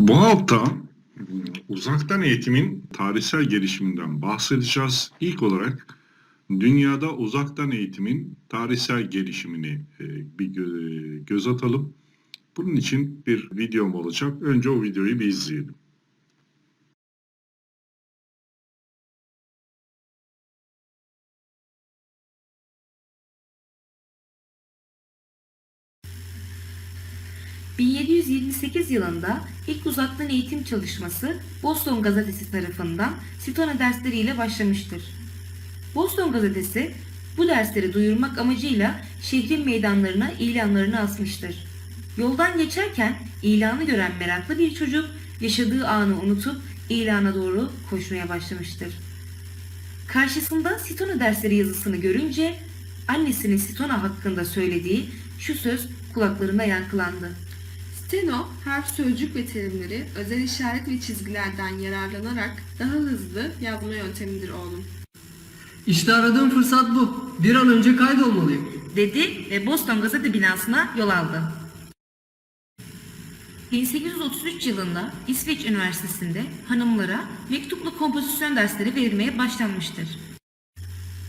Bu hafta uzaktan eğitimin tarihsel gelişiminden bahsedeceğiz. İlk olarak dünyada uzaktan eğitimin tarihsel gelişimini e, bir gö- göz atalım. Bunun için bir videom olacak. Önce o videoyu bir izleyelim. ...1728 yılında ilk uzaktan eğitim çalışması Boston Gazetesi tarafından Sitona dersleriyle başlamıştır. Boston Gazetesi bu dersleri duyurmak amacıyla şehrin meydanlarına ilanlarını asmıştır. Yoldan geçerken ilanı gören meraklı bir çocuk yaşadığı anı unutup ilana doğru koşmaya başlamıştır. Karşısında Sitona dersleri yazısını görünce annesinin Sitona hakkında söylediği şu söz kulaklarında yankılandı. Steno, harf, sözcük ve terimleri özel işaret ve çizgilerden yararlanarak daha hızlı yazma yöntemidir oğlum. İşte aradığım fırsat bu. Bir an önce kaydolmalıyım. dedi ve Boston Gazete binasına yol aldı. 1833 yılında İsveç Üniversitesi'nde hanımlara mektuplu kompozisyon dersleri verilmeye başlanmıştır.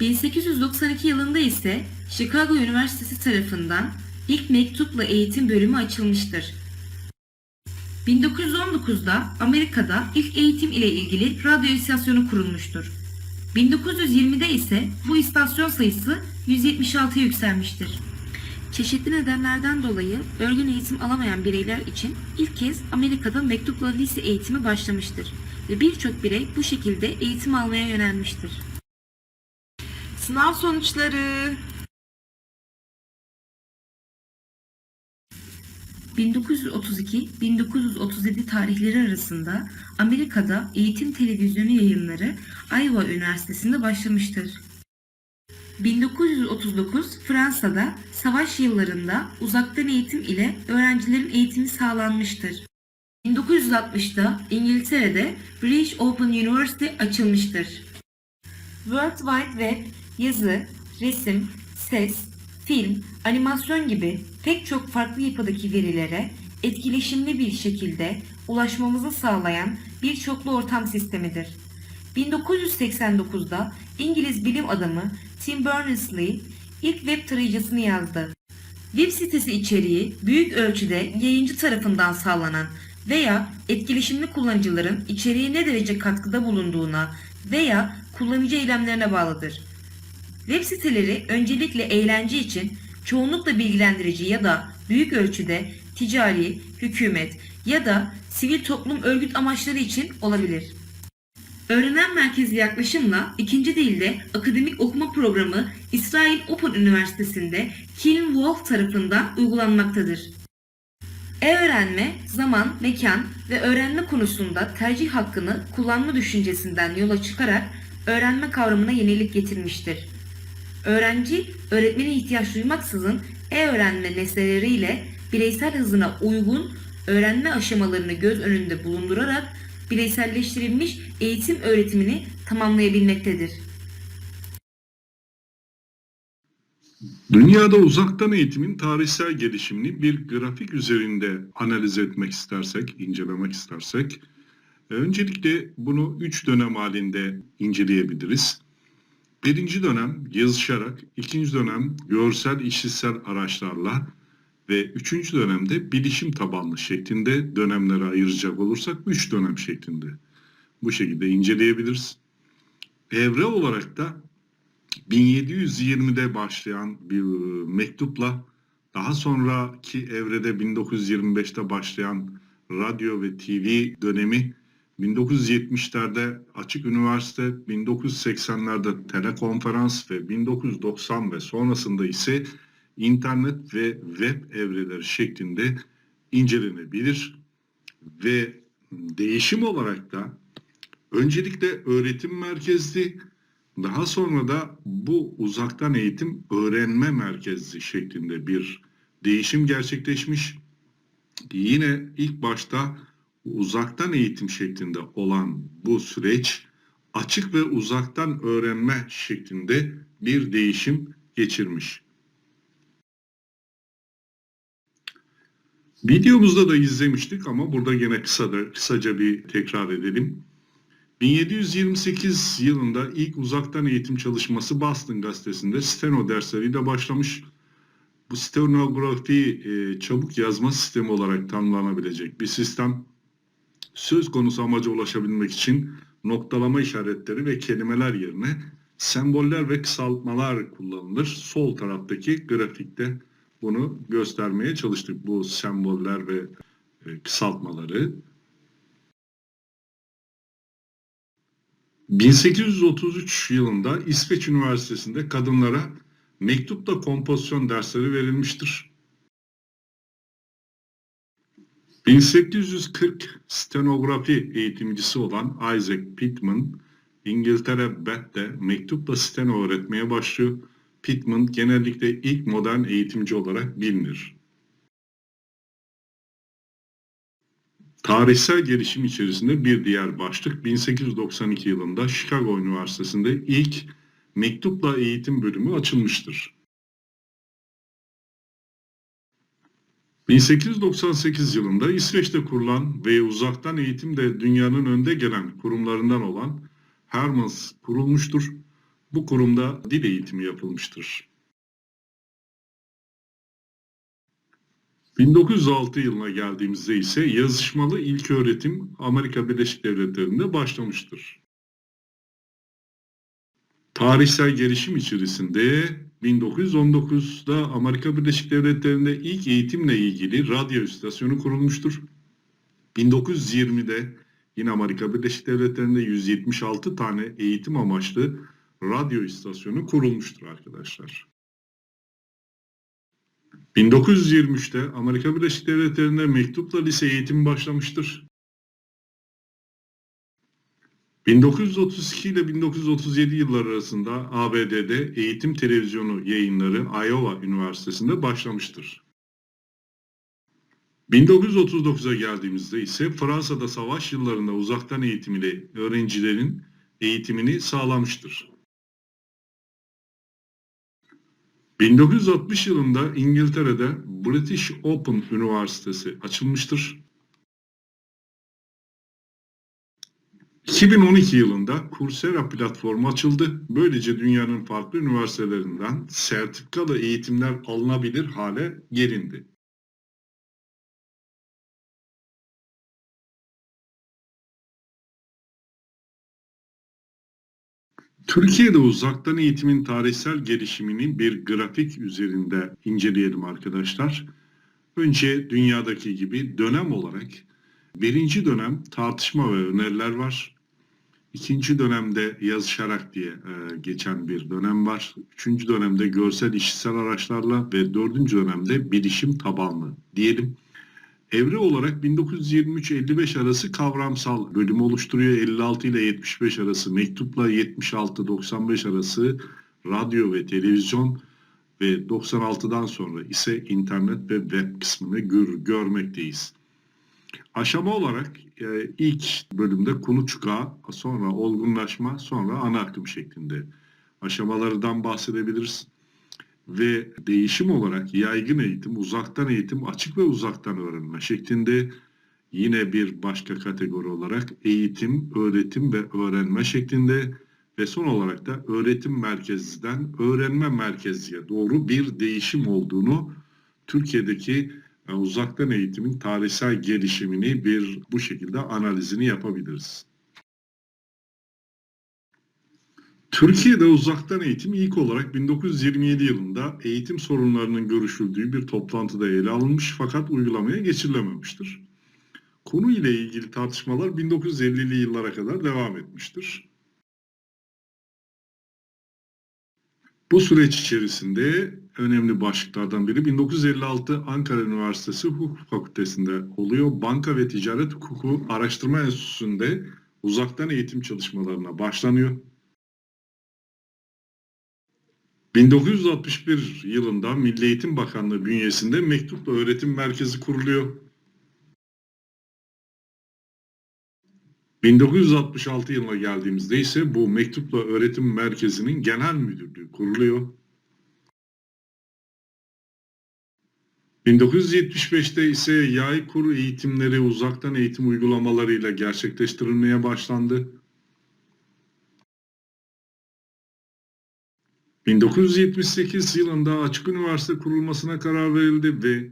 1892 yılında ise Chicago Üniversitesi tarafından ilk mektupla eğitim bölümü açılmıştır. 1919'da Amerika'da ilk eğitim ile ilgili radyo istasyonu kurulmuştur. 1920'de ise bu istasyon sayısı 176'ya yükselmiştir. Çeşitli nedenlerden dolayı örgün eğitim alamayan bireyler için ilk kez Amerika'da mektupla lise eğitimi başlamıştır ve birçok birey bu şekilde eğitim almaya yönelmiştir. Sınav sonuçları 1932-1937 tarihleri arasında Amerika'da eğitim televizyonu yayınları Iowa Üniversitesi'nde başlamıştır. 1939 Fransa'da savaş yıllarında uzaktan eğitim ile öğrencilerin eğitimi sağlanmıştır. 1960'da İngiltere'de British Open University açılmıştır. World Wide Web, yazı, resim, ses, film, animasyon gibi pek çok farklı yapıdaki verilere etkileşimli bir şekilde ulaşmamızı sağlayan bir çoklu ortam sistemidir. 1989'da İngiliz bilim adamı Tim Berners-Lee ilk web tarayıcısını yazdı. Web sitesi içeriği büyük ölçüde yayıncı tarafından sağlanan veya etkileşimli kullanıcıların içeriğe ne derece katkıda bulunduğuna veya kullanıcı eylemlerine bağlıdır. Web siteleri öncelikle eğlence için çoğunlukla bilgilendirici ya da büyük ölçüde ticari, hükümet ya da sivil toplum örgüt amaçları için olabilir. Öğrenen merkezli yaklaşımla ikinci dilde akademik okuma programı İsrail Open Üniversitesi'nde Kiln Wolf tarafından uygulanmaktadır. E-öğrenme, zaman, mekan ve öğrenme konusunda tercih hakkını kullanma düşüncesinden yola çıkarak öğrenme kavramına yenilik getirmiştir. Öğrenci, öğretmene ihtiyaç duymaksızın e-öğrenme nesneleriyle bireysel hızına uygun öğrenme aşamalarını göz önünde bulundurarak bireyselleştirilmiş eğitim öğretimini tamamlayabilmektedir. Dünyada uzaktan eğitimin tarihsel gelişimini bir grafik üzerinde analiz etmek istersek, incelemek istersek, e, öncelikle bunu üç dönem halinde inceleyebiliriz. Birinci dönem yazışarak, ikinci dönem görsel işitsel araçlarla ve üçüncü dönemde bilişim tabanlı şeklinde dönemlere ayıracak olursak üç dönem şeklinde bu şekilde inceleyebiliriz. Evre olarak da 1720'de başlayan bir e, mektupla daha sonraki evrede 1925'te başlayan radyo ve TV dönemi 1970'lerde açık üniversite, 1980'lerde telekonferans ve 1990 ve sonrasında ise internet ve web evreleri şeklinde incelenebilir ve değişim olarak da öncelikle öğretim merkezli daha sonra da bu uzaktan eğitim öğrenme merkezli şeklinde bir değişim gerçekleşmiş. Yine ilk başta uzaktan eğitim şeklinde olan bu süreç açık ve uzaktan öğrenme şeklinde bir değişim geçirmiş. Videomuzda da izlemiştik ama burada gene kısa da, kısaca bir tekrar edelim. 1728 yılında ilk uzaktan eğitim çalışması Boston gazetesinde steno dersleriyle başlamış. Bu stenografi e, çabuk yazma sistemi olarak tanımlanabilecek bir sistem. Söz konusu amaca ulaşabilmek için noktalama işaretleri ve kelimeler yerine semboller ve kısaltmalar kullanılır. Sol taraftaki grafikte bunu göstermeye çalıştık. Bu semboller ve e, kısaltmaları. 1833 yılında İsveç Üniversitesi'nde kadınlara mektupla kompozisyon dersleri verilmiştir. 1840 stenografi eğitimcisi olan Isaac Pitman, İngiltere Bath'te mektupla steno öğretmeye başlıyor. Pitman genellikle ilk modern eğitimci olarak bilinir. Tarihsel gelişim içerisinde bir diğer başlık 1892 yılında Chicago Üniversitesi'nde ilk mektupla eğitim bölümü açılmıştır. 1898 yılında İsveç'te kurulan ve uzaktan eğitimde dünyanın önde gelen kurumlarından olan Hermans kurulmuştur. Bu kurumda dil eğitimi yapılmıştır. 1906 yılına geldiğimizde ise yazışmalı ilk öğretim Amerika Birleşik Devletleri'nde başlamıştır. Tarihsel gelişim içerisinde 1919'da Amerika Birleşik Devletleri'nde ilk eğitimle ilgili radyo istasyonu kurulmuştur. 1920'de yine Amerika Birleşik Devletleri'nde 176 tane eğitim amaçlı radyo istasyonu kurulmuştur arkadaşlar. 1923'te Amerika Birleşik Devletleri'nde mektupla lise eğitimi başlamıştır. 1932 ile 1937 yılları arasında ABD'de eğitim televizyonu yayınları Iowa Üniversitesi'nde başlamıştır. 1939'a geldiğimizde ise Fransa'da savaş yıllarında uzaktan eğitim ile öğrencilerin eğitimini sağlamıştır. 1960 yılında İngiltere'de British Open Üniversitesi açılmıştır. 2012 yılında Coursera platformu açıldı. Böylece dünyanın farklı üniversitelerinden sertifikalı eğitimler alınabilir hale gelindi. Türkiye'de uzaktan eğitimin tarihsel gelişimini bir grafik üzerinde inceleyelim arkadaşlar. Önce dünyadaki gibi dönem olarak birinci dönem tartışma ve öneriler var. İkinci dönemde yazışarak diye e, geçen bir dönem var. Üçüncü dönemde görsel işitsel araçlarla ve dördüncü dönemde bilişim tabanlı diyelim. Evre olarak 1923-55 arası kavramsal bölüm oluşturuyor. 56 ile 75 arası mektupla 76-95 arası radyo ve televizyon ve 96'dan sonra ise internet ve web kısmını gör, görmekteyiz. Aşama olarak e, ilk bölümde kuluçka, sonra olgunlaşma, sonra ana akım şeklinde aşamalardan bahsedebiliriz. Ve değişim olarak yaygın eğitim, uzaktan eğitim, açık ve uzaktan öğrenme şeklinde yine bir başka kategori olarak eğitim, öğretim ve öğrenme şeklinde ve son olarak da öğretim merkezden öğrenme merkeziye doğru bir değişim olduğunu Türkiye'deki e, uzaktan eğitimin tarihsel gelişimini bir bu şekilde analizini yapabiliriz. Türkiye'de uzaktan eğitim ilk olarak 1927 yılında eğitim sorunlarının görüşüldüğü bir toplantıda ele alınmış fakat uygulamaya geçirilememiştir. Konu ile ilgili tartışmalar 1950'li yıllara kadar devam etmiştir. Bu süreç içerisinde önemli başlıklardan biri 1956 Ankara Üniversitesi Hukuk Fakültesi'nde oluyor. Banka ve Ticaret Hukuku Araştırma Enstitüsü'nde uzaktan eğitim çalışmalarına başlanıyor. 1961 yılında Milli Eğitim Bakanlığı bünyesinde mektupla öğretim merkezi kuruluyor. 1966 yılına geldiğimizde ise bu mektupla öğretim merkezinin genel müdürlüğü kuruluyor. 1975'te ise yay kur eğitimleri uzaktan eğitim uygulamalarıyla gerçekleştirilmeye başlandı. 1978 yılında Açık Üniversite kurulmasına karar verildi ve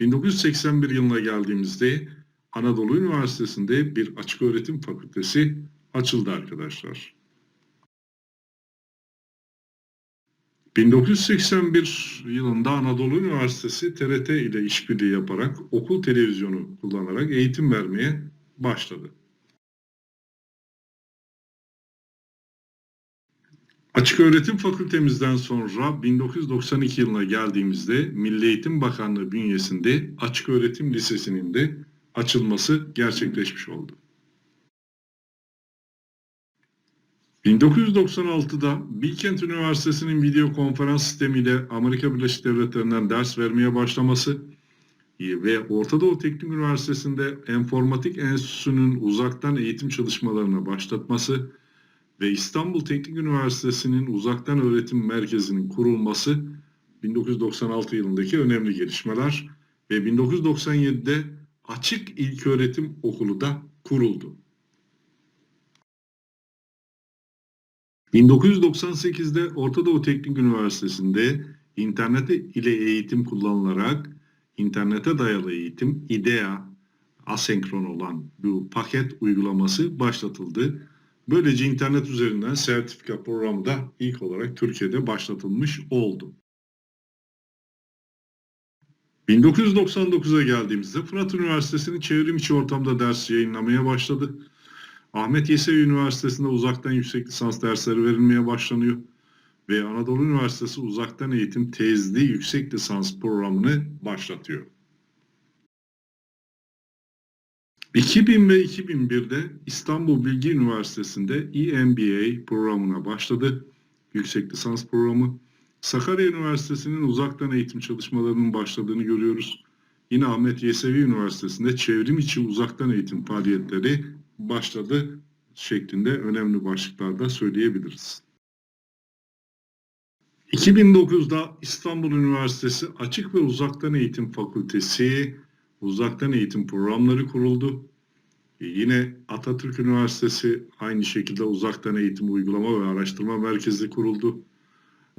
1981 yılına geldiğimizde Anadolu Üniversitesi'nde bir açık öğretim fakültesi açıldı arkadaşlar. 1981 yılında Anadolu Üniversitesi TRT ile işbirliği yaparak okul televizyonu kullanarak eğitim vermeye başladı. Açık Öğretim Fakültemizden sonra 1992 yılına geldiğimizde Milli Eğitim Bakanlığı bünyesinde Açık Öğretim Lisesi'nin de açılması gerçekleşmiş oldu. 1996'da Bilkent Üniversitesi'nin video konferans sistemiyle Amerika Birleşik Devletleri'nden ders vermeye başlaması ve Orta Doğu Teknik Üniversitesi'nde Enformatik Enstitüsü'nün uzaktan eğitim çalışmalarına başlatması ve İstanbul Teknik Üniversitesi'nin uzaktan öğretim merkezinin kurulması 1996 yılındaki önemli gelişmeler ve 1997'de Açık İlköğretim Okulu da kuruldu. 1998'de Orta Doğu Teknik Üniversitesi'nde internet ile eğitim kullanılarak internete dayalı eğitim IDEA asenkron olan bu paket uygulaması başlatıldı. Böylece internet üzerinden sertifika programı da ilk olarak Türkiye'de başlatılmış oldu. 1999'a geldiğimizde Fırat Üniversitesi'nin çevrim içi ortamda ders yayınlamaya başladı. Ahmet Yesevi Üniversitesi'nde uzaktan yüksek lisans dersleri verilmeye başlanıyor. Ve Anadolu Üniversitesi uzaktan eğitim tezli yüksek lisans programını başlatıyor. 2000 ve 2001'de İstanbul Bilgi Üniversitesi'nde EMBA programına başladı. Yüksek lisans programı. Sakarya Üniversitesi'nin uzaktan eğitim çalışmalarının başladığını görüyoruz. Yine Ahmet Yesevi Üniversitesi'nde çevrim içi uzaktan eğitim faaliyetleri başladı şeklinde önemli başlıklarda söyleyebiliriz. 2009'da İstanbul Üniversitesi Açık ve Uzaktan Eğitim Fakültesi uzaktan eğitim programları kuruldu. E, Yine Atatürk Üniversitesi aynı şekilde uzaktan eğitim uygulama ve araştırma merkezi kuruldu.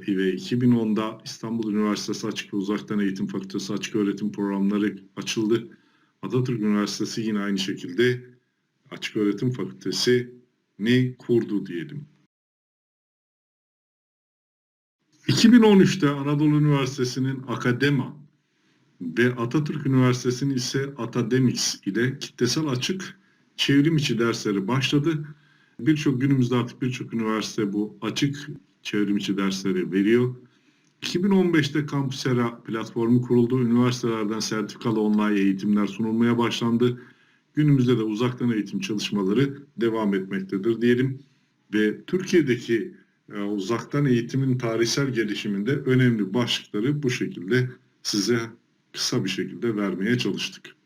E, Ve 2010'da İstanbul Üniversitesi Açık ve Uzaktan Eğitim Fakültesi Açık Öğretim Programları açıldı. Atatürk Üniversitesi yine aynı şekilde Açık Öğretim Fakültesi ne kurdu diyelim. 2013'te Anadolu Üniversitesi'nin Akadema ve Atatürk Üniversitesi'nin ise Atademics ile kitlesel açık çevrim içi dersleri başladı. Birçok günümüzde artık birçok üniversite bu açık çevrim içi dersleri veriyor. 2015'te Campusera platformu kuruldu. Üniversitelerden sertifikalı online eğitimler sunulmaya başlandı. Günümüzde de uzaktan eğitim çalışmaları devam etmektedir diyelim. Ve Türkiye'deki e, uzaktan eğitimin tarihsel gelişiminde önemli başlıkları bu şekilde size kısa bir şekilde vermeye çalıştık.